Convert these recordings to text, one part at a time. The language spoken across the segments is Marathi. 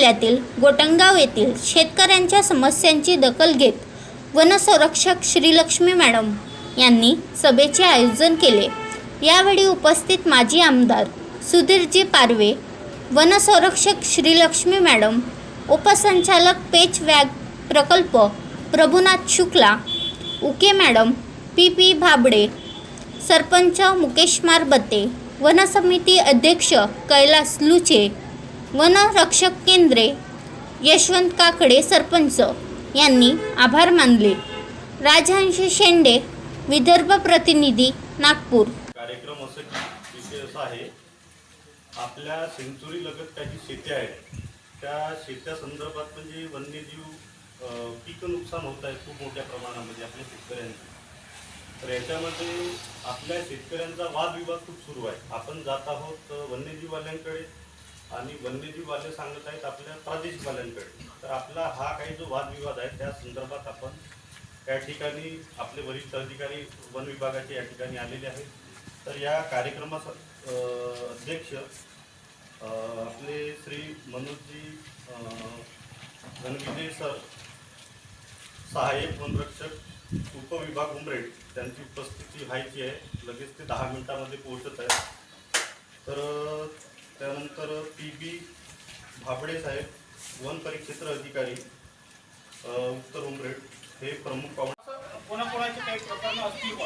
जिल्ह्यातील गोटंगाव येथील शेतकऱ्यांच्या समस्यांची दखल घेत वनसंरक्षक श्रीलक्ष्मी मॅडम यांनी सभेचे आयोजन केले. यावेळी उपस्थित माजी आमदार सुधीरजी पारवे वनसंरक्षक श्रीलक्ष्मी मॅडम उपसंचालक पेच वॅग प्रकल्प Prabhunath Shukla Uke madam P P Bhabde sarpanch Mukesh Marbatte वनसमिती अध्यक्ष कैलास लुचे वनरक्षक केंद्रे यशवंत काकडे सरपंच यांनी आभार मानले. राजहंश शेंडे विदर्भ प्रतिनिधी नागपूर. कार्यक्रम असं विषय असा आहे आपल्या सेंचुरी लगत काही शेती आहे त्या शेत्या संदर्भात म्हणजे वन्यजीव पीक नुकसान होत आहे खूप मोठ्या प्रमाणामध्ये आपल्या शेतकऱ्यांचं. तर याच्यामध्ये आपल्या शेतकऱ्यांचा वादविवाद खूप सुरू आहे. आपण जात आहोत वन्यजीववाल्यांकडे. आणि वन्यजीव भाषा सांगत आहेत आपल्या प्रादेशिकवाल्यांकडे. तर आपला हा काही जो वादविवाद आहे त्या संदर्भात आपण त्या ठिकाणी आपले वरिष्ठ अधिकारी वन विभागाचे या ठिकाणी आलेले आहेत. तर या कार्यक्रमास अध्यक्ष आपले श्री मनोजजी धनविजय सर सहाय्यक वनरक्षक उपविभाग उमरेड त्यांची उपस्थिती व्हायची आहे. लगेच ते दहा मिनिटामध्ये पोहोचत आहेत. तर त्यानंतर पी बी भाबडे साहेब वन परिक्षेत्र अधिकारी उत्तर उमरेड हे प्रमुख पाहुणे. कोणाकोणाचे काही प्रकरणं असतील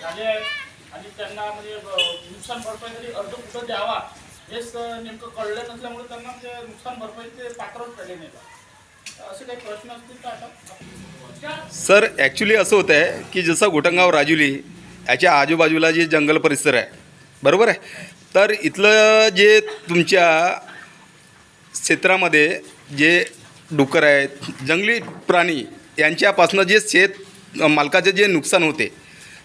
झाले आहेत आणि त्यांना म्हणजे नुकसान भरपाई तरी अर्ज कुठं द्यावा हेच नेमकं कळलं नसल्यामुळे त्यांना ते नुकसान भरपाई ते पात्रच पडले नाही असे काही प्रश्न असतील तर आता? सर ॲक्च्युली असं होतं आहे की जसं गोटंगाव राजुली याच्या आजूबाजूला जे जंगल परिसर आहे बरोबर आहे? तर इथलं जे तुमच्या क्षेत्रामध्ये जे डुकर आहेत जंगली प्राणी यांच्यापासनं जे शेत मालकाचे जे नुकसान होते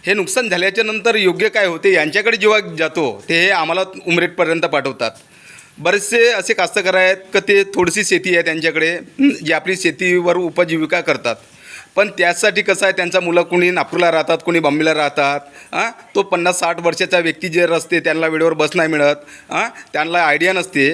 हे नुकसान झाल्याच्यानंतर योग्य काय होते यांच्याकडे जेव्हा जातो ते हे आम्हाला उमरेटपर्यंत पाठवतात. बरेचसे असे कास्तकार आहेत का ते थोडीशी शेती आहे त्यांच्याकडे जे आपली शेतीवर उपजीविका करतात. पण त्यासाठी कसं आहे त्यांचा मुलं कुणी नागपूरला राहतात कुणी बॉम्बेला राहतात हां तो पन्नास साठ वर्षाचा व्यक्ती जे असते त्यांना वेळेवर बस नाही मिळत हां त्यांना आयडिया नसते.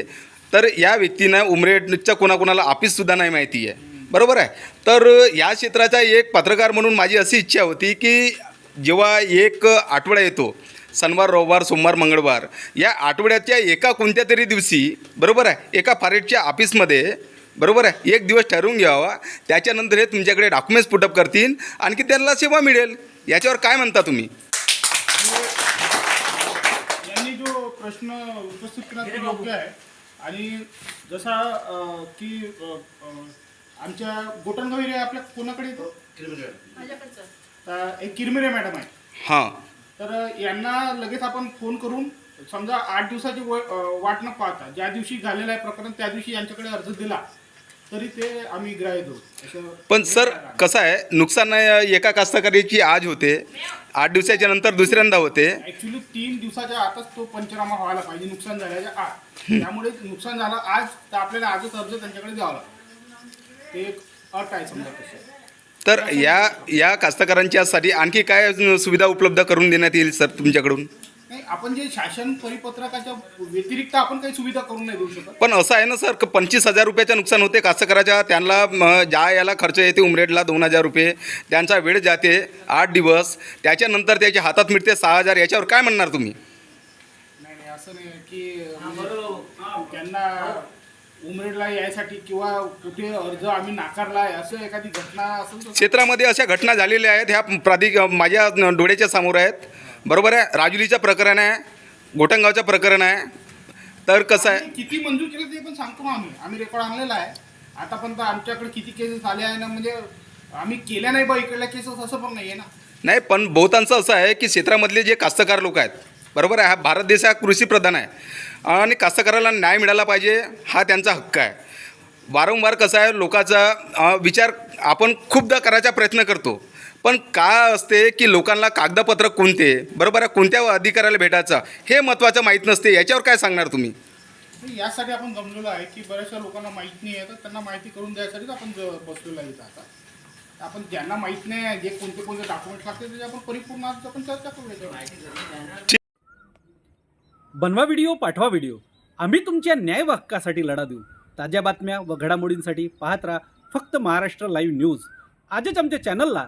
तर या व्यक्तीनं उमरेडच्या कोणाकोणाला ऑफिससुद्धा नाही माहिती आहे बरोबर आहे? तर या क्षेत्राचा एक पत्रकार म्हणून माझी अशी इच्छा होती की जेव्हा एक आठवडा येतो शनिवार रविवार सोमवार मंगळवार या आठवड्याच्या एका कोणत्या तरी दिवशी बरोबर आहे? एका फारेटच्या ऑफिसमध्ये बरोबर आहे? एक दिवस ठरवून घ्यावा. त्याच्यानंतर हे तुमच्याकडे डॉक्युमेंट्स पुटअप करतील आणखी त्यांना सेवा मिळेल. याच्यावर काय म्हणता तुम्ही? यांनी जो प्रश्न उपस्थित केला तो योग्य आहे. आणि जसा अ, की अ, अ, आमच्या गोटनगाव एरिया आपल्या कोणाकडे येतो? तर एक किरमिरे मॅडम आहे हां. तर यांना लगेच आपण फोन करून समजा आठ दिवसाची व- अं, वाट न पाहता ज्या दिवशी झालेलं आहे प्रकरण त्या दिवशी यांच्याकडे अर्ज दिला. तरी ते आम्ही ग्राह्य पण सर कसं आहे नुकसान एका कास्तकारीची आज होते आठ दिवसाच्या नंतर दुसऱ्यांदा होते. ऍक्च्युली तीन दिवसाच्या आतच तो पंचनामा व्हायला पाहिजे नुकसान झाल्याच्या आत. त्यामुळे नुकसान झालं आज तर आपल्याला आजच अर्ज त्यांच्याकडे द्यावा लागतो. ते एक अट आहे समजा तसं. तर या या कास्तकारांच्यासाठी आणखी काय सुविधा उपलब्ध करून देण्यात येईल सर तुमच्याकडून? आपण जे शासन परिपत्रकाच्या व्यतिरिक्त आपण काही सुविधा करून नाही देऊ शकत? पण असं आहे ना सर क- पंचवीस हजार रुपयाचं नुकसान होते कास्तकाराच्या त्यांना म, ज्या याला खर्च येते उमरेडला दोन हजार रुपये त्यांचा वेळ जाते आठ दिवस त्याच्यानंतर त्याच्या हातात मिळते सहा हजार याच्यावर काय म्हणणार तुम्ही? नाही नाही असं नाही की म्हणजे त्यांना उमरेडला यायसाठी किंवा कुठे अर्ज आम्ही नाकारला आहे असं एखादी घटना असेल तर? क्षेत्रामध्ये अशा घटना झालेल्या आहेत ह्या प्राधिक माझ्या डोळ्याच्या समोर आहेत. बरोबर आहे? राजुलीचं प्रकरण आहे गोटंगावचं प्रकरण आहे. तर कसं आहे? किती मंजूर केलं ते पण सांगतो आम्ही. आम्ही रेकॉर्ड आणलेला आहे. आतापर्यंत आमच्याकडे किती केसेस आले आहे ना म्हणजे आम्ही केल्या नाही बा इकडल्या केसेस असं पण नाही आहे ना. नाही पण बहुतांचं असं आहे की क्षेत्रामधले जे कास्तकार लोक आहेत बरोबर आहे? हा भारत देश हा कृषीप्रधान आहे. आणि कास्तकाराला न्याय मिळाला पाहिजे हा त्यांचा हक्क आहे. वारंवार कसं आहे लोकांचा विचार आपण खूपदा करायचा प्रयत्न करतो. पण काय असते की लोकांना कागदपत्र कोणते? बरोबर आहे? कोणत्या अधिकाऱ्याला भेटायचं? हे महत्त्वाचं माहीत नसते. याच्यावर काय सांगणार तुम्ही? यासाठी आपण जमलेलो आहे की बऱ्याचशा लोकांना माहीत नाही आहे तर त्यांना माहिती करून द्यायसाठीच आपण ज- बसलेलो आहे आता. आपण ज्यांना माहीत नाही आहे जे कोणते कोणते डॉक्युमेंट्स लागते त्याची आपण परिपूर्ण आज आपण चर्चा करू बनवा व्हिडिओ पाठवा व्हिडिओ. आम्ही तुमच्या न्याय हक्कासाठी लढा देऊ. ताज्या बातम्या व घडामोडींसाठी पाहत राहा फक्त महाराष्ट्र लाईव्ह न्यूज. आजच आमच्या चॅनलला